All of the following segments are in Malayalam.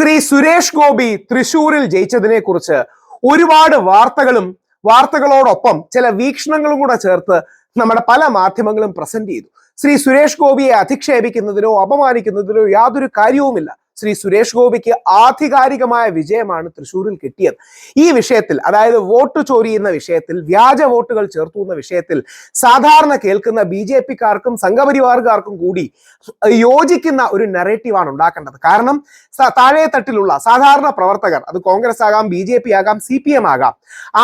ശ്രീ സുരേഷ് ഗോപി തൃശൂരിൽ ജയിച്ചതിനെ കുറിച്ച് ഒരുപാട് വാർത്തകളും വാർത്തകളോടൊപ്പം ചില വീക്ഷണങ്ങളും കൂടെ ചേർത്ത് നമ്മുടെ പല മാധ്യമങ്ങളും പ്രസന്റ് ചെയ്തു. ശ്രീ സുരേഷ് ഗോപിയെ അധിക്ഷേപിക്കുന്നതിനോ അപമാനിക്കുന്നതിനോ യാതൊരു കാര്യവുമില്ല. ശ്രീ സുരേഷ് ഗോപിക്ക് ആധികാരികമായ വിജയമാണ് തൃശൂരിൽ കിട്ടിയത്. ഈ വിഷയത്തിൽ അതായത് വോട്ട് ചോരി എന്ന വിഷയത്തിൽ വ്യാജ വോട്ടുകൾ ചേർത്തു എന്ന വിഷയത്തിൽ സാധാരണ കേൾക്കുന്ന ബി ജെ പിക്കാർക്കും സംഘപരിവാറുകാർക്കും കൂടി യോജിക്കുന്ന ഒരു നെറേറ്റീവാണ് ഉണ്ടാക്കേണ്ടത്. കാരണം താഴെ തട്ടിലുള്ള സാധാരണ പ്രവർത്തകർ അത് കോൺഗ്രസ് ആകാം ബി ജെ പി ആകാം സി പി എം ആകാം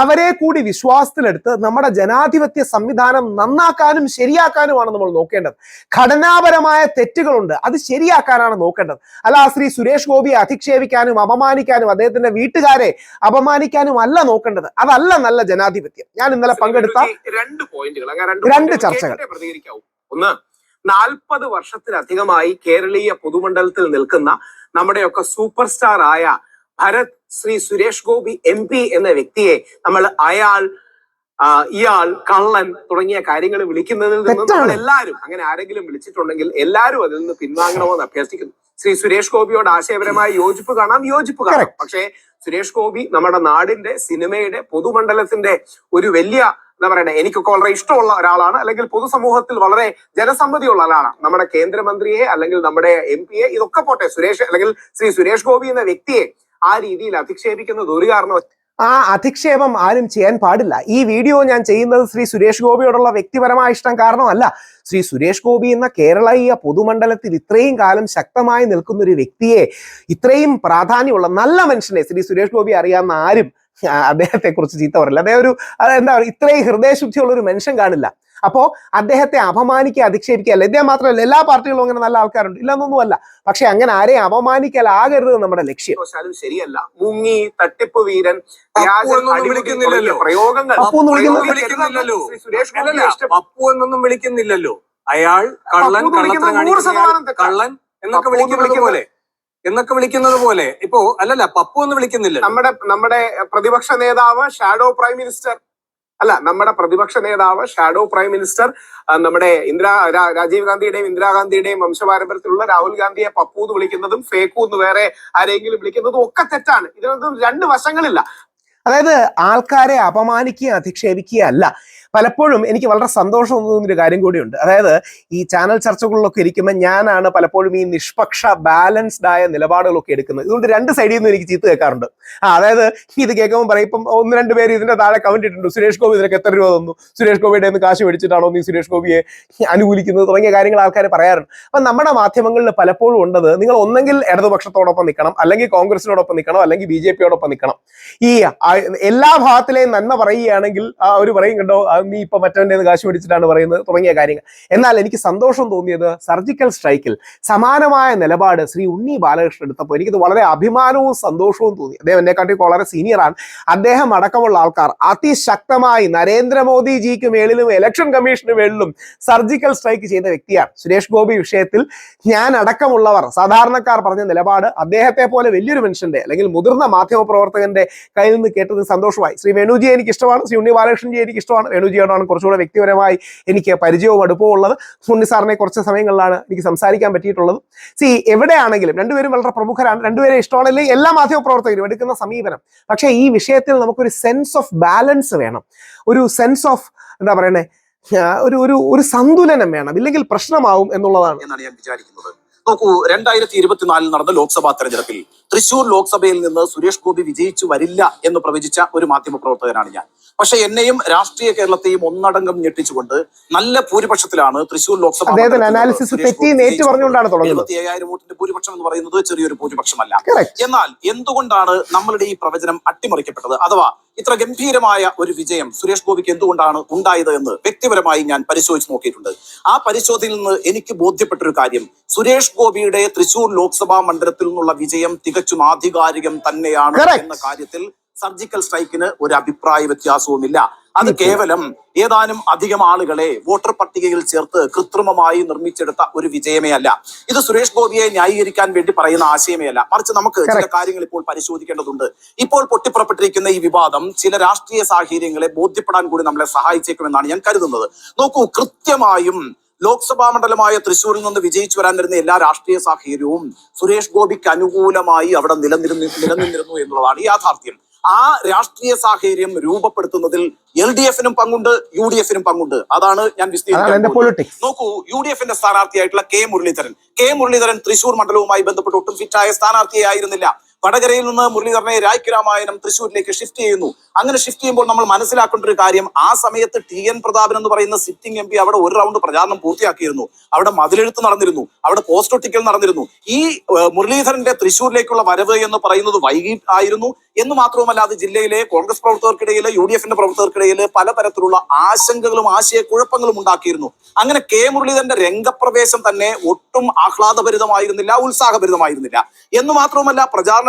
അവരെ കൂടി വിശ്വാസത്തിലെടുത്ത് നമ്മുടെ ജനാധിപത്യ സംവിധാനം നന്നാക്കാനും ശരിയാക്കാനുമാണ് നമ്മൾ നോക്കേണ്ടത്. ഘടനാപരമായ തെറ്റുകളുണ്ട് അത് ശരിയാക്കാനാണ് നോക്കേണ്ടത്. അല്ല ശ്രീ സുരേഷ് ഗോപിയെ അധിക്ഷേപിക്കാനും അപമാനിക്കാനും അദ്ദേഹത്തിന്റെ വീട്ടുകാരെ അപമാനിക്കാനും അല്ല നോക്കേണ്ടത്. അതല്ല നല്ല ജനാധിപത്യം. ഞാൻ ഇന്നലെ പങ്കെടുത്ത രണ്ട് പോയിന്റുകൾ. രണ്ട് ചർച്ചകൾ. ഒന്ന് നാൽപ്പത് വർഷത്തിലധികമായി കേരളീയ പൊതുമണ്ഡലത്തിൽ നിൽക്കുന്ന നമ്മുടെയൊക്കെ സൂപ്പർ സ്റ്റാർ ആയ ഭരത് ശ്രീ സുരേഷ് ഗോപി എം പി എന്ന വ്യക്തിയെ നമ്മൾ അയാൾ ഇയാൾ കള്ളൻ തുടങ്ങിയ കാര്യങ്ങൾ വിളിക്കുന്നതിൽ നിന്ന് നമ്മൾ എല്ലാവരും അങ്ങനെ ആരെങ്കിലും വിളിച്ചിട്ടുണ്ടെങ്കിൽ എല്ലാവരും അതിൽ നിന്ന് പിൻവാങ്ങണമെന്ന് അഭ്യർത്ഥിക്കുന്നു. ശ്രീ സുരേഷ് ഗോപിയോട് ആശയപരമായ യോജിപ്പ് കാണാം യോജിപ്പ് കാണാം. പക്ഷേ സുരേഷ് ഗോപി നമ്മുടെ നാടിന്റെ സിനിമയുടെ പൊതുമണ്ഡലത്തിന്റെ ഒരു വലിയ എന്താ പറയണേ എനിക്കൊക്കെ വളരെ ഇഷ്ടമുള്ള ഒരാളാണ്. അല്ലെങ്കിൽ പൊതുസമൂഹത്തിൽ വളരെ ജനസമ്മതിയുള്ള ആളാണ് നമ്മുടെ കേന്ദ്രമന്ത്രിയെ അല്ലെങ്കിൽ നമ്മുടെ എം പിയെ ഇതൊക്കെ പോട്ടെ സുരേഷ് അല്ലെങ്കിൽ ശ്രീ സുരേഷ് ഗോപി എന്ന വ്യക്തിയെ ആ രീതിയിൽ അധിക്ഷേപിക്കുന്നത് ഒരു കാരണം ആ അധിക്ഷേപം ആരും ചെയ്യാൻ പാടില്ല. ഈ വീഡിയോ ഞാൻ ചെയ്യുന്നത് ശ്രീ സുരേഷ് ഗോപിയോടുള്ള വ്യക്തിപരമായ ഇഷ്ടം കാരണമല്ല. ശ്രീ സുരേഷ് ഗോപി എന്ന കേരളീയ പൊതുമണ്ഡലത്തിൽ ഇത്രയും കാലം ശക്തമായി നിൽക്കുന്ന ഒരു വ്യക്തിയെ ഇത്രയും പ്രാധാന്യമുള്ള നല്ല മനുഷ്യനെ ശ്രീ സുരേഷ് ഗോപി അറിയാവുന്ന ആരും അദ്ദേഹത്തെ കുറിച്ച് ചീത്ത പറയില്ല. അദ്ദേഹം ഒരു എന്താ പറയുക ഇത്രയും ഹൃദയശുദ്ധിയുള്ള ഒരു മനുഷ്യൻ കാണില്ല. അപ്പോ അദ്ദേഹത്തെ അപമാനിക്കുക അധിക്ഷേപിക്കുക ഇദ്ദേഹം മാത്രമല്ല എല്ലാ പാർട്ടികളും അങ്ങനെ നല്ല ആൾക്കാരുണ്ട്. ഇല്ലെന്നൊന്നുമല്ല. പക്ഷെ അങ്ങനെ ആരെയും അപമാനിക്കലാകരുത് നമ്മുടെ ലക്ഷ്യം. ശരിയല്ല. മുങ്ങി തട്ടിപ്പ് വീരൻ പ്രയോഗങ്ങൾ പപ്പു എന്ന് വിളിക്കുന്നില്ലല്ലോ. എന്നൊന്നും അയാൾ കള്ളൻ. കള്ളൻ എന്നൊക്കെ വിളിക്കുന്നത് പോലെ. എന്നൊക്കെ വിളിക്കുന്നത് പോലെ. ഇപ്പോ അല്ലല്ല പപ്പു എന്ന് വിളിക്കുന്നില്ല നമ്മുടെ നമ്മുടെ പ്രതിപക്ഷ നേതാവ് ഷാഡോ പ്രൈം മിനിസ്റ്റർ അല്ല നമ്മുടെ പ്രതിപക്ഷ നേതാവ് ഷാഡോ പ്രൈം മിനിസ്റ്റർ നമ്മുടെ ഇന്ദിരാ രാജീവ് ഗാന്ധിയുടെയും ഇന്ദിരാഗാന്ധിയുടെയും വംശപാരമ്പര്യത്തിലുള്ള രാഹുൽ ഗാന്ധിയെ പപ്പു എന്ന് വിളിക്കുന്നതും ഫേക്കു എന്ന് വേറെ ആരെങ്കിലും വിളിക്കുന്നതും ഒക്കെ തെറ്റാണ്. ഇതിനൊന്നും രണ്ട് വശങ്ങളില്ല. അതായത് ആൾക്കാരെ അപമാനിക്കുക അധിക്ഷേപിക്കുക അല്ല. പലപ്പോഴും എനിക്ക് വളരെ സന്തോഷം തോന്നുന്ന ഒരു കാര്യം കൂടിയുണ്ട്. അതായത് ഈ ചാനൽ ചർച്ചകളിലൊക്കെ ഇരിക്കുമ്പോൾ ഞാനാണ് പലപ്പോഴും ഈ നിഷ്പക്ഷ ബാലൻസ്ഡ് ആയ നിലപാടുകളൊക്കെ എടുക്കുന്നത്. ഇതുകൊണ്ട് രണ്ട് സൈഡിൽ നിന്നും എനിക്ക് ചീത്ത കേൾക്കാറുണ്ട്. ആ അതായത് ഇത് കേൾക്കുമ്പോൾ പറയും ഇപ്പം ഒന്ന് രണ്ട് പേര് ഇതിന്റെ താഴെ കമന്റ് ഇട്ടിട്ടുണ്ട്. സുരേഷ് ഗോപി ഇതിനൊക്കെ എത്ര രൂപ തന്നു? സുരേഷ് ഗോപിയുടെ നിന്ന് കാശ് മേടിച്ചിട്ടാണോ നീ സുരേഷ് ഗോപിയെ അനുകൂലിക്കുന്നത്? തുടങ്ങിയ കാര്യങ്ങൾ ആൾക്കാർ പറയാറുണ്ട്. അപ്പൊ നമ്മുടെ മാധ്യമങ്ങളിൽ പലപ്പോഴും ഉണ്ടത് നിങ്ങൾ ഒന്നെങ്കിൽ ഇടതുപക്ഷത്തോടൊപ്പം നിൽക്കണം അല്ലെങ്കിൽ കോൺഗ്രസിനോടൊപ്പം നിൽക്കണം അല്ലെങ്കിൽ ബി ജെ പിയോടൊപ്പം നിൽക്കണം. ഈ എല്ലാ ഭാഗത്തിലെയും നന്മ പറയുകയാണെങ്കിൽ ഒരു പറയും കണ്ടോ നീ ഇപ്പൊ കയ്യിന്ന് കാശ് പിടിച്ചിട്ടാണ് പറയുന്നത് തുടങ്ങിയ കാര്യങ്ങൾ. എന്നാൽ എനിക്ക് സന്തോഷം തോന്നിയത് സർജിക്കൽ സ്ട്രൈക്കിൽ സമാനമായ നിലപാട് ശ്രീ ഉണ്ണി ബാലകൃഷ്ണൻ എടുത്തപ്പോൾ എനിക്കത് വളരെ അഭിമാനവും സന്തോഷവും തോന്നി. അദ്ദേഹം എന്നെക്കാട്ടി വളരെ സീനിയറാണ് അദ്ദേഹം അടക്കമുള്ള ആൾക്കാർ അതിശക്തമായി നരേന്ദ്രമോദിജിക്ക് മേളിലും ഇലക്ഷൻ കമ്മീഷന് മേളിലും സർജിക്കൽ സ്ട്രൈക്ക് ചെയ്ത വ്യക്തിയാണ്. സുരേഷ് ഗോപി വിഷയത്തിൽ ഞാൻ അടക്കമുള്ളവർ സാധാരണക്കാർ പറഞ്ഞ നിലപാട് അദ്ദേഹത്തെ പോലെ വലിയൊരു മനുഷ്യന്റെ അല്ലെങ്കിൽ മുതിർന്ന മാധ്യമ പ്രവർത്തകന്റെ കയ്യിൽ നിന്ന് കേട്ടത് സന്തോഷമായി. ശ്രീ വേണുജി എനിക്ക് ഇഷ്ടമാണ് ശ്രീ ഉണ്ണി ബാലകൃഷ്ണൻജി എനിക്ക് ഇഷ്ടമാണ് വേണുജിയോടാണ് കുറച്ചുകൂടെ വ്യക്തിപരമായി എനിക്ക് പരിചയവും അടുപ്പവും ഉള്ളത്. ഉണ്ണി സാറിനെ കുറച്ച് സമയങ്ങളിലാണ് എനിക്ക് സംസാരിക്കാൻ പറ്റിയിട്ടുള്ളത്. സി എവിടെയാണെങ്കിലും രണ്ടുപേരും വളരെ പ്രമുഖരാണ്. രണ്ടുപേരെ ഇഷ്ടമാണെങ്കിൽ എല്ലാ മാധ്യമ പ്രവർത്തകരും എടുക്കുന്ന സമീപനം. പക്ഷേ ഈ വിഷയത്തിൽ നമുക്കൊരു സെൻസ് ഓഫ് ബാലൻസ് വേണം. ഒരു സെൻസ് ഓഫ് എന്താ പറയണേ? ഒരു ഒരു ഒരു സന്തുലനം വേണം. ഇല്ലെങ്കിൽ പ്രശ്നമാവും എന്നുള്ളതാണ്. എന്നാണ് ഞാൻ വിചാരിക്കുന്നത്. നോക്കൂ രണ്ടായിരത്തി ഇരുപത്തിനാലിൽ നടന്ന ലോക്സഭാ തെരഞ്ഞെടുപ്പിൽ തൃശൂർ ലോക്സഭയിൽ നിന്ന് സുരേഷ് ഗോപി വിജയിച്ചു വരില്ല എന്ന് പ്രവചിച്ച ഒരു മാധ്യമ പ്രവർത്തകനാണ് ഞാൻ. പക്ഷെ എന്നെയും രാഷ്ട്രീയ കേരളത്തെയും ഒന്നടങ്കം ഞെട്ടിച്ചുകൊണ്ട് നല്ല ഭൂരിപക്ഷത്തിലാണ് തൃശൂർ ലോക്സഭ എഴുപത്തി അയ്യായിരം വോട്ടിന്റെ ഭൂരിപക്ഷം എന്ന് പറയുന്നത് ചെറിയൊരു ഭൂരിപക്ഷമല്ല. എന്നാൽ എന്തുകൊണ്ടാണ് നമ്മളുടെ ഈ പ്രവചനം അട്ടിമറിക്കപ്പെട്ടത്? അഥവാ ഇത്ര ഗംഭീരമായ ഒരു വിജയം സുരേഷ് ഗോപിക്ക് എന്തുകൊണ്ടാണ് ഉണ്ടായത് എന്ന് വ്യക്തിപരമായി ഞാൻ പരിശോധിച്ച് നോക്കിയിട്ടുണ്ട്. ആ പരിശോധനയിൽ നിന്ന് എനിക്ക് ബോധ്യപ്പെട്ടൊരു കാര്യം. സുരേഷ് ഗോപിയുടെ തൃശൂർ ലോക്സഭാ മണ്ഡലത്തിൽ നിന്നുള്ള വിജയം തികച്ചും ആധികാരികം തന്നെയാണ് എന്ന കാര്യത്തിൽ സർജിക്കൽ സ്ട്രൈക്കിന് ഒരു അഭിപ്രായ വ്യത്യാസവുമില്ല. അത് കേവലം ഏതാനും അധികം ആളുകളെ വോട്ടർ പട്ടികയിൽ ചേർത്ത് കൃത്രിമമായി നിർമ്മിച്ചെടുത്ത ഒരു വിജയമേ അല്ല. ഇത് സുരേഷ് ഗോപിയെ ന്യായീകരിക്കാൻ വേണ്ടി പറയുന്ന ആശയമേ അല്ല. മറിച്ച് നമുക്ക് ചില കാര്യങ്ങൾ ഇപ്പോൾ പരിശോധിക്കേണ്ടതുണ്ട്. ഇപ്പോൾ പൊട്ടിപ്പുറപ്പെട്ടിരിക്കുന്ന ഈ വിവാദം ചില രാഷ്ട്രീയ സാഹചര്യങ്ങളെ ബോധ്യപ്പെടാൻ കൂടി നമ്മളെ സഹായിച്ചേക്കുമെന്നാണ് ഞാൻ കരുതുന്നത്. നോക്കൂ കൃത്യമായും ലോക്സഭാ മണ്ഡലമായ തൃശ്ശൂരിൽ നിന്ന് വിജയിച്ചു വരാൻ വരുന്ന എല്ലാ രാഷ്ട്രീയ സാഹചര്യവും സുരേഷ് ഗോപിക്ക് അനുകൂലമായി അവിടെ നിലനിരുന്നു നിലനിന്നിരുന്നു എന്നുള്ളതാണ് യാഥാർത്ഥ്യം. ആ രാഷ്ട്രീയ സാഹചര്യം രൂപപ്പെടുത്തുന്നതിൽ എൽ ഡി എഫിനും പങ്കുണ്ട് യു ഡി എഫിനും പങ്കുണ്ട്. അതാണ് ഞാൻ. പൊളിറ്റിക്സ് നോക്കൂ യു ഡി എഫിന്റെ സ്ഥാനാർത്ഥിയായിട്ടുള്ള കെ മുരളീധരൻ. കെ മുരളീധരൻ തൃശൂർ മണ്ഡലവുമായി ബന്ധപ്പെട്ട് ഒട്ടും ഫിറ്റായ സ്ഥാനാർത്ഥിയെ ആയിരുന്നില്ല വടകരയിൽ നിന്ന് മുരളീധരനെ രായ്ക്ക് രാമായണം തൃശ്ശൂരിലേക്ക് ഷിഫ്റ്റ് ചെയ്യുന്നു. അങ്ങനെ ഷിഫ്റ്റ് ചെയ്യുമ്പോൾ നമ്മൾ മനസ്സിലാക്കേണ്ട ഒരു കാര്യം ആ സമയത്ത് ടി എൻ പ്രതാപൻ എന്ന് പറയുന്ന സിറ്റിംഗ് എം പി അവിടെ ഒരു റൗണ്ട് പ്രചാരണം പൂർത്തിയാക്കിയിരുന്നു. അവിടെ മതിലെഴുത്ത് നടന്നിരുന്നു അവിടെ പോസ്റ്റ് ഒട്ടിക്കൽ നടന്നിരുന്നു. ഈ മുരളീധരന്റെ തൃശ്ശൂരിലേക്കുള്ള വരവ് എന്ന് പറയുന്നത് വൈകിട്ടായിരുന്നു എന്ന് മാത്രവുമല്ല അത് ജില്ലയിലെ കോൺഗ്രസ് പ്രവർത്തകർക്കിടയിൽ യു ഡി എഫിന്റെ പ്രവർത്തകർക്കിടയിൽ പലതരത്തിലുള്ള ആശങ്കകളും ആശയക്കുഴപ്പങ്ങളും ഉണ്ടാക്കിയിരുന്നു. അങ്ങനെ കെ മുരളീധരന്റെ രംഗപ്രവേശം തന്നെ ഒട്ടും ആഹ്ലാദഭരിതമായിരുന്നില്ല ഉത്സാഹഭരിതമായിരുന്നില്ല. എന്ന് മാത്രവുമല്ല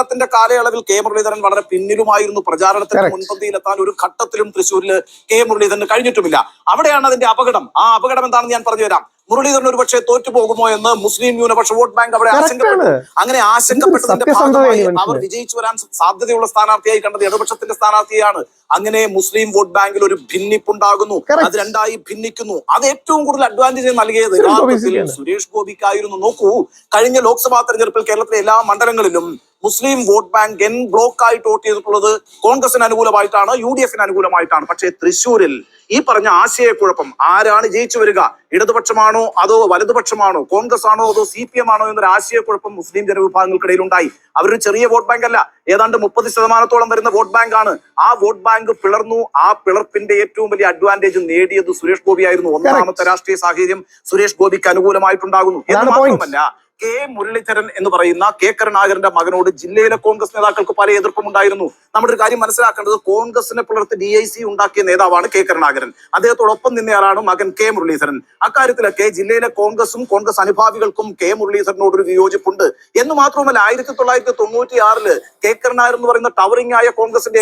പ്രചാരണത്തിന്റെ കാലയളവിൽ കെ മുരളീധരൻ വളരെ പിന്നിലുമായിരുന്നു. പ്രചാരണത്തിന്റെ മുൻപന്തിയിൽ മുൻപന്തിയിലെത്താൻ ഒരു ഘട്ടത്തിലും തൃശ്ശൂരിൽ കെ മുരളീധരന് കഴിഞ്ഞിട്ടുമില്ല. അവിടെയാണ് അതിന്റെ അപകടം. ആ അപകടം എന്താണെന്ന് ഞാൻ പറഞ്ഞുതരാം മുരളീധരൻ ഒരു പക്ഷേ തോറ്റുപോകുമോ എന്ന് മുസ്ലിം ന്യൂനപക്ഷ വോട്ട് ബാങ്ക് അവിടെ ആശങ്കപ്പെട്ടു. അങ്ങനെ ആശങ്കപ്പെട്ടതിന്റെ ഭാഗമായി അവർ വിജയിച്ചു വരാൻ സാധ്യതയുള്ള സ്ഥാനാർത്ഥിയായി കണ്ടത് ഇടതുപക്ഷത്തിന്റെ സ്ഥാനാർത്ഥിയാണ്. അങ്ങനെ മുസ്ലിം വോട്ട് ബാങ്കിൽ ഒരു ഭിന്നിപ്പുണ്ടാകുന്നു. അത് രണ്ടായി ഭിന്നിക്കുന്നു. അത് ഏറ്റവും കൂടുതൽ അഡ്വാന്റേജ് നൽകിയത് യഥാർത്ഥത്തിൽ. സുരേഷ് ഗോപിക്കായിരുന്നു. നോക്കൂ കഴിഞ്ഞ ലോക്സഭാ തെരഞ്ഞെടുപ്പിൽ കേരളത്തിലെ എല്ലാ മണ്ഡലങ്ങളിലും Muslim vote bank en bloc ആയിട്ട് വോട്ട് ചെയ്തിട്ടുള്ളത് കോൺഗ്രസിന് അനുകൂലമായിട്ടാണ് യു ഡി എഫിന് അനുകൂലമായിട്ടാണ്. പക്ഷേ തൃശ്ശൂരിൽ ഈ പറഞ്ഞ ആശയക്കുഴപ്പം ആരാണ് ജയിച്ചു വരിക? ഇടതുപക്ഷമാണോ അതോ വലതുപക്ഷമാണോ? കോൺഗ്രസ് ആണോ അതോ സി പി എം ആണോ എന്നൊരു ആശയക്കുഴപ്പം മുസ്ലിം ജനവിഭാഗങ്ങൾക്കിടയിൽ ഉണ്ടായി അവരൊരു ചെറിയ വോട്ട് ബാങ്ക് അല്ല ഏതാണ്ട് മുപ്പത് ശതമാനത്തോളം വരുന്ന വോട്ട് ബാങ്ക് ആണ് ആ വോട്ട് ബാങ്ക് പിളർന്നു. ആ പിളർപ്പിന്റെ ഏറ്റവും വലിയ അഡ്വാന്റേജ് നേടിയത് സുരേഷ് ഗോപി ആയിരുന്നു ഒന്നാമത്തെ രാഷ്ട്രീയ സാഹചര്യം സുരേഷ് ഗോപിക്ക് അനുകൂലമായിട്ടുണ്ടാകുന്നു. എന്ന് മാത്രമല്ല കെ മുരളീധരൻ എന്ന് പറയുന്ന കെ കരുണാകരന്റെ മകനോട് ജില്ലയിലെ കോൺഗ്രസ് നേതാക്കൾക്ക് പല എതിർപ്പും ഉണ്ടായിരുന്നു നമ്മുടെ ഒരു കാര്യം മനസ്സിലാക്കേണ്ടത് കോൺഗ്രസിനെ പുലർത്തി ഡി ഐ സി ഉണ്ടാക്കിയ നേതാവാണ് കെ കരുണാകരൻ അദ്ദേഹത്തോടൊപ്പം നിന്നയാളാണ് മകൻ കെ മുരളീധരൻ അക്കാര്യത്തിലൊക്കെ ജില്ലയിലെ കോൺഗ്രസും കോൺഗ്രസ് അനുഭാവികൾക്കും കെ മുരളീധരനോട് ഒരു വിയോജിപ്പുണ്ട് എന്ന് മാത്രമല്ല ആയിരത്തി തൊള്ളായിരത്തി തൊണ്ണൂറ്റി ആറിൽ കെ കരുണാകരൻ എന്ന് പറയുന്ന ടവറിംഗ് ആയ കോൺഗ്രസിന്റെ.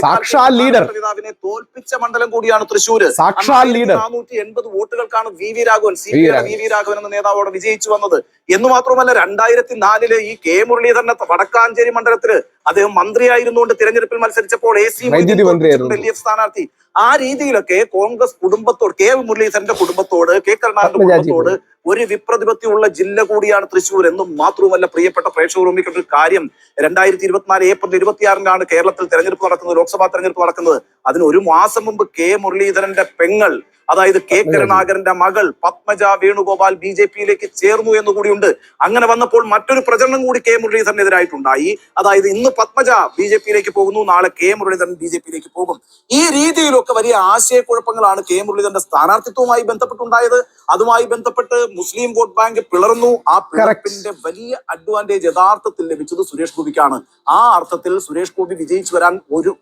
നേതാവിനെ തോൽപ്പിച്ച മണ്ഡലം കൂടിയാണ് തൃശ്ശൂര് leader. നാനൂറ്റി എൺപത് വോട്ടുകൾക്കാണ് V V Raghavan C. V V Raghavan എന്ന നേതാവോടെ വിജയിച്ചു വന്നത് എന്ന് മാത്രമല്ല രണ്ടായിരത്തി നാലിൽ ഈ കെ മുരളീധരനെ വടക്കാഞ്ചേരി മണ്ഡലത്തിൽ അദ്ദേഹം മന്ത്രിയായിരുന്നുകൊണ്ട് തിരഞ്ഞെടുപ്പിൽ മത്സരിച്ചപ്പോൾ A C. L D F സ്ഥാനാർത്ഥി. ആ രീതിയിലൊക്കെ കോൺഗ്രസ് കുടുംബത്തോട് കെ മുരളീധരന്റെ കുടുംബത്തോട് കെ കരുണാകരന്റെ കുടുംബത്തോട് ഒരു വിപ്രതിപത്തിയുള്ള ജില്ല കൂടിയാണ് തൃശ്ശൂർ എന്നും മാത്രവുമല്ല പ്രിയപ്പെട്ട പ്രേക്ഷകർ ഓർമ്മിക്കേണ്ട ഒരു കാര്യം. രണ്ടായിരത്തി ഇരുപത്തിനാല് ഏപ്രിൽ ഇരുപത്തിയാറിനാണ് കേരളത്തിൽ തെരഞ്ഞെടുപ്പ് നടക്കുന്നത് ലോക്സഭാ തെരഞ്ഞെടുപ്പ് നടക്കുന്നത്. അതിന് ഒരു മാസം മുമ്പ് കെ മുരളീധരന്റെ പെങ്ങൾ അതായത് കെ കരുണാകരന്റെ മകൾ പത്മജ വേണുഗോപാൽ ബി ജെ പിയിലേക്ക് ചേർന്നു എന്ന് കൂടിയുണ്ട് അങ്ങനെ വന്നപ്പോൾ മറ്റൊരു പ്രചരണം കൂടി കെ മുരളീധരനെതിരായിട്ടുണ്ടായി. അതായത് ഇന്ന് പത്മജ ബി ജെ പിയിലേക്ക് പോകുന്നു. നാളെ കെ മുരളീധരൻ ബി ജെ പിയിലേക്ക് പോകും. ഈ രീതിയിലൊക്കെ വലിയ ആശയക്കുഴപ്പങ്ങളാണ് കെ മുരളീധരന്റെ സ്ഥാനാർത്ഥിത്വവുമായി ബന്ധപ്പെട്ടുണ്ടായത്. അതുമായി ബന്ധപ്പെട്ട് മുസ്ലിം വോട്ട് ബാങ്ക് പിളർന്നു. ആ പിളർപ്പിന്റെ വലിയ അഡ്വാന്റേജ് യഥാർത്ഥത്തിൽ ലഭിച്ചത് സുരേഷ് ഗോപിക്കാണ്. ആ അർത്ഥത്തിൽ സുരേഷ് ഗോപി വിജയിച്ചു വരാൻ ഒരു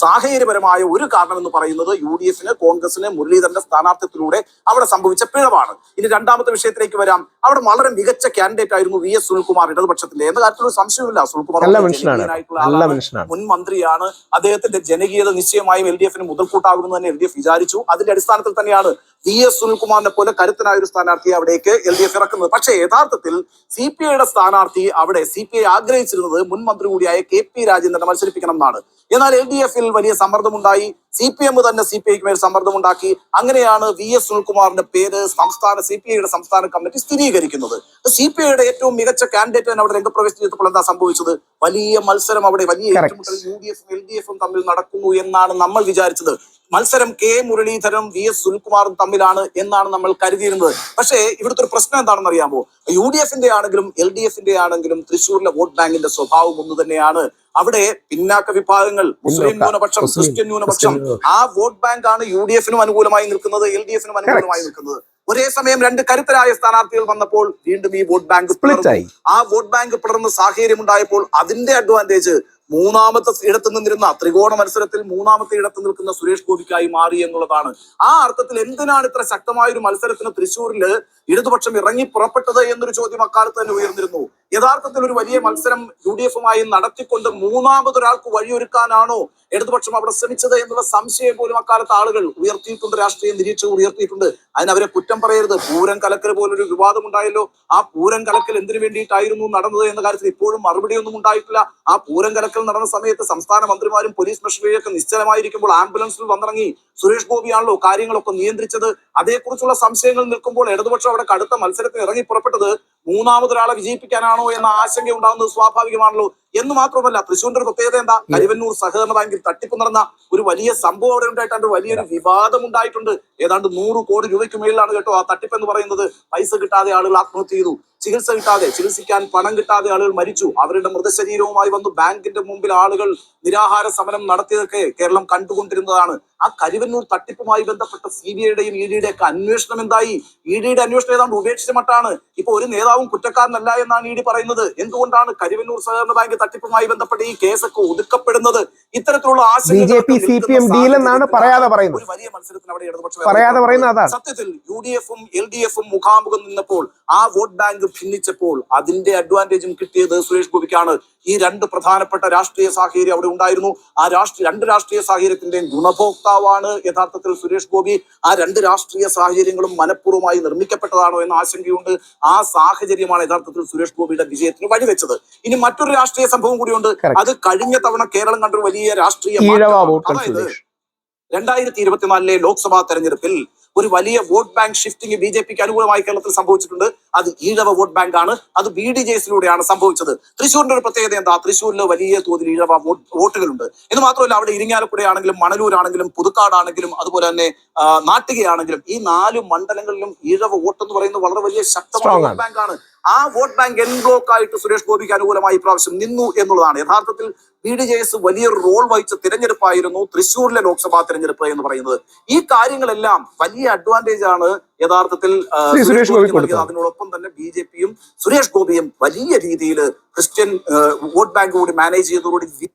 സാഹചര്യപരമായ ഒരു കാരണം എന്ന് പറയുന്നത് യു ഡി എഫിന് കോൺഗ്രസിന് മുരളീധരന്റെ സ്ഥാനാർത്ഥ്യത്തിലൂടെ അവിടെ സംഭവിച്ച പിഴവാണ്. ഇനി രണ്ടാമത്തെ വിഷയത്തിലേക്ക് വരാം. അവിടെ വളരെ മികച്ച കാൻഡിഡേറ്റ് ആയിരുന്നു വി എസ് സുനിൽകുമാർ ഇടതുപക്ഷത്തിന്റെ എന്ന കാര്യത്തിൽ ഒരു സംശയമില്ല സുനിൽകുമാർ മുൻ മന്ത്രിയാണ്. അദ്ദേഹത്തിന്റെ ജനകീയത നിശ്ചയമായും എൽ ഡി എഫിന് മുതൽക്കൂട്ടാകുമെന്ന് തന്നെ എൽ ഡി എഫ് വിചാരിച്ചു. അതിന്റെ അടിസ്ഥാനത്തിൽ തന്നെയാണ് വി എസ് സുനിൽകുമാറിനെ പോലെ കരുത്തനായ ഒരു സ്ഥാനാർത്ഥിയെ അവിടേക്ക് എൽ ഡി എഫ് ഇറക്കുന്നത്. പക്ഷേ യഥാർത്ഥത്തിൽ സി പി ഐയുടെ സ്ഥാനാർത്ഥി അവിടെ സി പി ഐ ആഗ്രഹിച്ചിരുന്നത് മുൻ മന്ത്രി കൂടിയായ കെ പി രാജേന്ദ്രനെ മത്സരിപ്പിക്കണം എന്നാണ്. എന്നാൽ എൽ ഡി എഫിൽ വലിയ സമ്മർദ്ദമുണ്ടായി. സി പി എം തന്നെ സി പി ഐക്ക് മേൽ സമ്മർദ്ദമുണ്ടാക്കി. അങ്ങനെയാണ് വി എസ് സുനിൽകുമാറിന്റെ പേര് സംസ്ഥാന സി പി ഐയുടെ സംസ്ഥാന കമ്മിറ്റി സ്ഥിരീകരിക്കുന്നത്. സി പി ഐയുടെ ഏറ്റവും മികച്ച കാൻഡിഡേറ്റ് തന്നെ അവിടെ രംഗപ്രവേശം ചെയ്തപ്പോൾ എന്താ സംഭവിച്ചത്? വലിയ മത്സരം അവിടെ വലിയ. ഏറ്റുമുട്ടൽ യു ഡി എഫും എൽ ഡി എഫും തമ്മിൽ നടക്കുന്നു എന്നാണ് നമ്മൾ വിചാരിച്ചത്. മത്സരം കെ മുരളീധരനും വി എസ് സുനിൽകുമാറും തമ്മിലാണ് എന്നാണ് നമ്മൾ കരുതിയിരുന്നത്. പക്ഷേ ഇവിടുത്തെ ഒരു പ്രശ്നം എന്താണെന്ന് അറിയാമോ? യു ഡി എഫിന്റെ ആണെങ്കിലും എൽ ഡി എഫിന്റെ ആണെങ്കിലും തൃശ്ശൂരിലെ വോട്ട് ബാങ്കിന്റെ സ്വഭാവം ഒന്ന് തന്നെയാണ്. അവിടെ പിന്നാക്ക വിഭാഗങ്ങൾ മുസ്ലിം ന്യൂനപക്ഷം ക്രിസ്ത്യൻ ന്യൂനപക്ഷം ആ വോട്ട് ബാങ്ക് ആണ് യു ഡി എഫിനും അനുകൂലമായി നിൽക്കുന്നത് എൽ ഡി എഫിനും അനുകൂലമായി നിൽക്കുന്നത്. ഒരേ സമയം രണ്ട് കരുത്തരായ സ്ഥാനാർത്ഥികൾ വന്നപ്പോൾ വീണ്ടും ഈ വോട്ട് ബാങ്ക്. ആ വോട്ട് ബാങ്ക് പിളർന്ന സാഹചര്യം ഉണ്ടായപ്പോൾ അതിന്റെ അഡ്വാന്റേജ് മൂന്നാമത്തെ ഇടത്ത് നിന്നിരുന്ന ത്രികോണ മത്സരത്തിൽ മൂന്നാമത്തെ ഇടത്ത് നിൽക്കുന്ന സുരേഷ് ഗോപിക്കായി മാറി എന്നുള്ളതാണ്. ആ അർത്ഥത്തിൽ എന്തിനാണ് ഇത്ര ശക്തമായ ഒരു മത്സരത്തിന് തൃശ്ശൂരിൽ ഇടതുപക്ഷം ഇറങ്ങി പുറപ്പെട്ടത് എന്നൊരു ചോദ്യം അക്കാലത്ത് തന്നെ ഉയർന്നിരുന്നു. യഥാർത്ഥത്തിൽ ഒരു വലിയ മത്സരം യു ഡി എഫുമായി നടത്തിക്കൊണ്ട് മൂന്നാമതൊരാൾക്ക് വഴിയൊരുക്കാനാണോ ഇടതുപക്ഷം അവിടെ ശ്രമിച്ചത് എന്നുള്ള സംശയം പോലും അക്കാലത്ത് ആളുകൾ ഉയർത്തിയിട്ടുണ്ട് രാഷ്ട്രീയ നിരീക്ഷകർ ഉയർത്തിയിട്ടുണ്ട്. അതിന് അവരെ കുറ്റം പറയരുത്. പൂരം കലക്കൽ പോലൊരു വിവാദം ഉണ്ടായല്ലോ ആ പൂരം കലക്കൽ എന്തിനു വേണ്ടിയിട്ടായിരുന്നു നടന്നത് എന്ന കാര്യത്തിൽ ഇപ്പോഴും മറുപടിയൊന്നും ഉണ്ടായിട്ടില്ല. ആ പൂരം കലക്കൽ വെടിവെക്കൽ നടന്ന സമയത്ത് സംസ്ഥാന മന്ത്രിമാരും പോലീസ് മെഷീനറിയൊക്കെ നിശ്ചലമായിരിക്കുമ്പോൾ ആംബുലൻസിൽ വന്നിറങ്ങി സുരേഷ് ഗോപിയാണല്ലോ കാര്യങ്ങളൊക്കെ നിയന്ത്രിച്ചത്. അതേക്കുറിച്ചുള്ള സംശയങ്ങൾ നിൽക്കുമ്പോൾ ഇടതുപക്ഷം അവിടെ കടുത്ത മത്സരത്തിന് ഇറങ്ങി പുറപ്പെട്ടത് മൂന്നാമതൊരാളെ വിജയിപ്പിക്കാനാണോ എന്ന ആശങ്ക ഉണ്ടാകുന്നത് സ്വാഭാവികമാണല്ലോ. എന്ന് മാത്രമല്ല തൃശ്ശൂരിന്റെ ഒരു പ്രത്യേകത എന്താ? കരുവന്നൂർ സഹകരണ ബാങ്കിൽ തട്ടിപ്പ് നടന്ന ഒരു വലിയ സംഭവം അവിടെ ഉണ്ടായിട്ടുണ്ട്. വലിയൊരു വിവാദം ഉണ്ടായിട്ടുണ്ട്. ഏതാണ്ട് നൂറ് കോടി രൂപയ്ക്ക് മേളിലാണ് കേട്ടോ ആ തട്ടിപ്പ് എന്ന് പറയുന്നത്. പൈസ കിട്ടാതെ ആളുകൾ ആത്മഹത്യ ചെയ്തു. ചികിത്സ കിട്ടാതെ ചികിത്സിക്കാൻ പണം കിട്ടാതെ ആളുകൾ മരിച്ചു. അവരുടെ മൃതശരീരവുമായി വന്നു. ബാങ്കിന്റെ മുമ്പിൽ ആളുകൾ നിരാഹാര സമരം നടത്തിയതൊക്കെ കേരളം കണ്ടുകൊണ്ടിരുന്നതാണ്. ആ കരുവന്നൂർ തട്ടിപ്പുമായി ബന്ധപ്പെട്ട സി ബി ഐയുടെയും ഇ ഡിയുടെ ഒക്കെ അന്വേഷണം എന്തായി? ഇ ഡിയുടെ അന്വേഷണം ഏതാണ്ട് ഉപേക്ഷിച്ച മട്ടാണ്. ഇപ്പൊ ഒരു നേതാവും കുറ്റക്കാരനല്ല എന്നാണ് ഇ ഡി പറയുന്നത്. എന്തുകൊണ്ടാണ് കരുവന്നൂർ സഹകരണ ബാങ്ക് തട്ടിപ്പുമായി ബന്ധപ്പെട്ട് ഈ കേസൊക്കെ ഒതുക്കപ്പെടുന്നത്? ഇത്തരത്തിലുള്ള സാഹചര്യത്തിലാണ് പറയാതെ പറയുന്നത്. ഒരു വലിയ മത്സരത്തിന് അവിടെ ഇടതുപക്ഷം പറയാതെ പറയുന്നത് സത്യത്തിൽ യു ഡി എഫും എൽ ഡി എഫും മുഖാമുഖം നിന്നപ്പോൾ ആ വോട്ട് ബാങ്ക് ഭിന്നിച്ചപ്പോൾ അതിന്റെ അഡ്വാന്റേജും കിട്ടിയത് സുരേഷ് ഗോപിക്കാണ്. ഈ രണ്ട് പ്രധാനപ്പെട്ട രാഷ്ട്രീയ സാഹചര്യം അവിടെ ഉണ്ടായിരുന്നു. ആ രാഷ്ട്രീയ രണ്ട് രാഷ്ട്രീയ സാഹചര്യത്തിന്റെയും ഗുണഭോക്താവാണ് യഥാർത്ഥത്തിൽ സുരേഷ് ഗോപി. ആ രണ്ട് രാഷ്ട്രീയ സാഹചര്യങ്ങളും മനഃപൂർവമായി നിർമ്മിക്കപ്പെട്ടതാണോ എന്ന ആശങ്കയുണ്ട്. ആ സാഹചര്യമാണ് യഥാർത്ഥത്തിൽ സുരേഷ് ഗോപിയുടെ വിജയത്തിന് വഴിവെച്ചത്. ഇനി മറ്റൊരു രാഷ്ട്രീയ സംഭവം കൂടിയുണ്ട്. അത് കഴിഞ്ഞ തവണ കേരളം കണ്ടൊരു വലിയ രാഷ്ട്രീയ അതായത് രണ്ടായിരത്തി ഇരുപത്തിനാലിലെ ലോക്സഭാ തെരഞ്ഞെടുപ്പിൽ ഒരു വലിയ vote bank shifting B J പിക്ക് അനുകൂലമായി കേരളത്തിൽ സംഭവിച്ചിട്ടുണ്ട്. അത് ഈഴവ വോട്ട് ബാങ്ക് ആണ് അത് ബി ഡി ജെസിലൂടെയാണ് സംഭവിച്ചത്. തൃശ്ശൂരിന്റെ ഒരു പ്രത്യേകത എന്താ? തൃശ്ശൂരിൽ വലിയ തോതിൽ ഈഴവ വോട്ട് വോട്ടുകളുണ്ട്. എന്ന് മാത്രമല്ല അവിടെ ഇരിങ്ങാലക്കുടയാണെങ്കിലും മണലൂരാണെങ്കിലും പുതുക്കാടാണെങ്കിലും അതുപോലെ തന്നെ നാട്ടികയാണെങ്കിലും ഈ നാല് മണ്ഡലങ്ങളിലും ഈഴവ വോട്ട് എന്ന് പറയുന്നത് വളരെ വലിയ ശക്തമായ വോട്ട്. ബാങ്ക് ആണ് ആ വോട്ട് ബാങ്ക് എൻബ്ലോക്ക് ആയിട്ട് സുരേഷ് ഗോപിക്ക് അനുകൂലമായി ഇപ്രാവശ്യം നിന്നു എന്നുള്ളതാണ്. യഥാർത്ഥത്തിൽ ബി ഡി ജെ എസ് വലിയൊരു റോൾ വഹിച്ച തിരഞ്ഞെടുപ്പായിരുന്നു തൃശ്ശൂരിലെ ലോക്സഭാ തിരഞ്ഞെടുപ്പ് എന്ന് പറയുന്നത്. ഈ കാര്യങ്ങളെല്ലാം വലിയ അഡ്വാന്റേജ് ആണ് യഥാർത്ഥത്തിൽ സുരേഷ് ഗോപി. അതിനോടൊപ്പം തന്നെ ബി ജെ പിയും സുരേഷ് ഗോപിയും വലിയ രീതിയിൽ ക്രിസ്ത്യൻ വോട്ട് ബാങ്ക് കൂടി മാനേജ് ചെയ്തതോടുകൂടി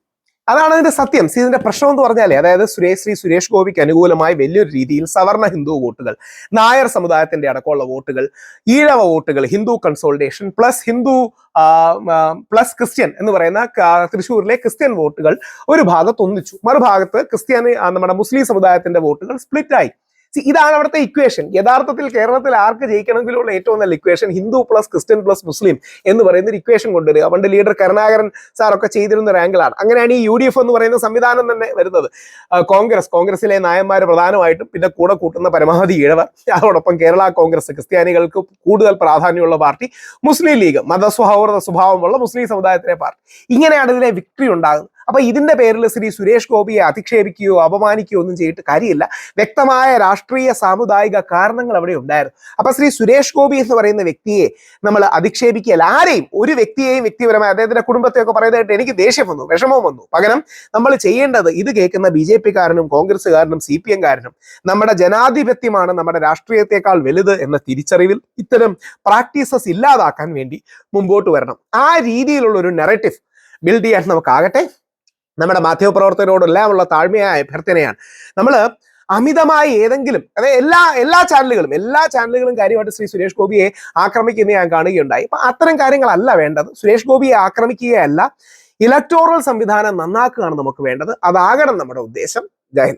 അതാണ് അതിന്റെ സത്യം. ഇതിന്റെ പ്രശ്നം എന്ന് പറഞ്ഞാലേ അതായത് സുരേഷ് ശ്രീ സുരേഷ് ഗോപിക്ക് അനുകൂലമായി വലിയൊരു രീതിയിൽ സവർണ ഹിന്ദു വോട്ടുകൾ നായർ സമുദായത്തിന്റെ അടക്കമുള്ള വോട്ടുകൾ ഈഴവ വോട്ടുകൾ Hindu consultation plus Hindu plus Christian എന്ന് പറയുന്ന തൃശ്ശൂരിലെ ക്രിസ്ത്യൻ വോട്ടുകൾ ഒരു ഭാഗത്ത് ഒന്നിച്ചു. മറുഭാഗത്ത് ക്രിസ്ത്യാനി നമ്മുടെ മുസ്ലിം സമുദായത്തിന്റെ വോട്ടുകൾ സ്പ്ലിറ്റ് ആയി. ഇതാണ് അവിടുത്തെ ഇക്വേഷൻ യഥാർത്ഥത്തിൽ കേരളത്തിൽ ആർക്ക് ജയിക്കണമെങ്കിലുള്ള ഏറ്റവും നല്ല equation Hindu plus Christian plus Muslim എന്ന് പറയുന്ന ഒരു ഇക്വേഷൻ കൊണ്ടുവരിക. പണ്ട് ലീഡർ കരുണാകരൻ സാറൊക്കെ ചെയ്തിരുന്ന ഒരു ആംഗിളാണ് അങ്ങനെയാണ് ഈ യു ഡി എഫ് എന്ന് പറയുന്ന സംവിധാനം തന്നെ വരുന്നത്. കോൺഗ്രസ്. കോൺഗ്രസിലെ നായന്മാർ പ്രധാനമായിട്ടും പിന്നെ കൂടെ കൂട്ടുന്ന പരമാവധി ഇഴവർ അതോടൊപ്പം കേരള കോൺഗ്രസ് ക്രിസ്ത്യാനികൾക്ക് കൂടുതൽ പ്രാധാന്യമുള്ള പാർട്ടി മുസ്ലിം ലീഗ്. മതസ്വഹൗഹൃദ സ്വഭാവമുള്ള മുസ്ലിം സമുദായത്തിലെ പാർട്ടി. ഇങ്ങനെയാണ് ഇതിലെ വിക്ടറി ഉണ്ടാകുന്നത്. അപ്പൊ ഇതിന്റെ പേരിൽ ശ്രീ സുരേഷ് ഗോപിയെ അധിക്ഷേപിക്കുകയോ അപമാനിക്കുകയോ ഒന്നും ചെയ്തിട്ട് കാര്യമില്ല. വ്യക്തമായ രാഷ്ട്രീയ സാമുദായിക കാരണങ്ങൾ അവിടെ ഉണ്ടായിരുന്നു. അപ്പൊ ശ്രീ സുരേഷ് ഗോപി എന്ന് പറയുന്ന വ്യക്തിയെ നമ്മൾ അധിക്ഷേപിക്കുകയല്ല. ആരെയും ഒരു വ്യക്തിയെയും വ്യക്തിപരമായി അദ്ദേഹത്തിന്റെ കുടുംബത്തെയൊക്കെ പറയുന്നതായിട്ട് എനിക്ക് ദേഷ്യം വന്നു വിഷമവും വന്നു. പകരം നമ്മൾ ചെയ്യേണ്ടത് ഇത് കേൾക്കുന്ന ബി ജെ പിക്കാരനും കോൺഗ്രസ്സുകാരനും സി പി എംകാരനും നമ്മുടെ ജനാധിപത്യമാണ് നമ്മുടെ രാഷ്ട്രീയത്തെക്കാൾ വലുത് എന്ന തിരിച്ചറിവിൽ ഇത്തരം പ്രാക്ടീസസ് ഇല്ലാതാക്കാൻ വേണ്ടി മുമ്പോട്ട് വരണം. ആ രീതിയിലുള്ള ഒരു നെറേറ്റീവ് ബിൽഡ് ചെയ്യാൻ നമുക്കാകട്ടെ. നമ്മുടെ മാധ്യമപ്രവർത്തകരോടെല്ലാം ഉള്ള താഴ്മയായ അഭ്യർത്ഥനയാണ്. നമ്മൾ അമിതമായി ഏതെങ്കിലും അതായത് എല്ലാ എല്ലാ ചാനലുകളും എല്ലാ ചാനലുകളും കാര്യമായിട്ട് ശ്രീ സുരേഷ് ഗോപിയെ ആക്രമിക്കുന്ന ഞാൻ കാണുകയുണ്ടായി. അപ്പൊ അത്തരം കാര്യങ്ങളല്ല വേണ്ടത്. സുരേഷ് ഗോപിയെ ആക്രമിക്കുകയല്ല ഇലക്ടോറൽ സംവിധാനം നന്നാക്കുകയാണ് നമുക്ക് വേണ്ടത്. അതാകണം നമ്മുടെ ഉദ്ദേശം. ജയ്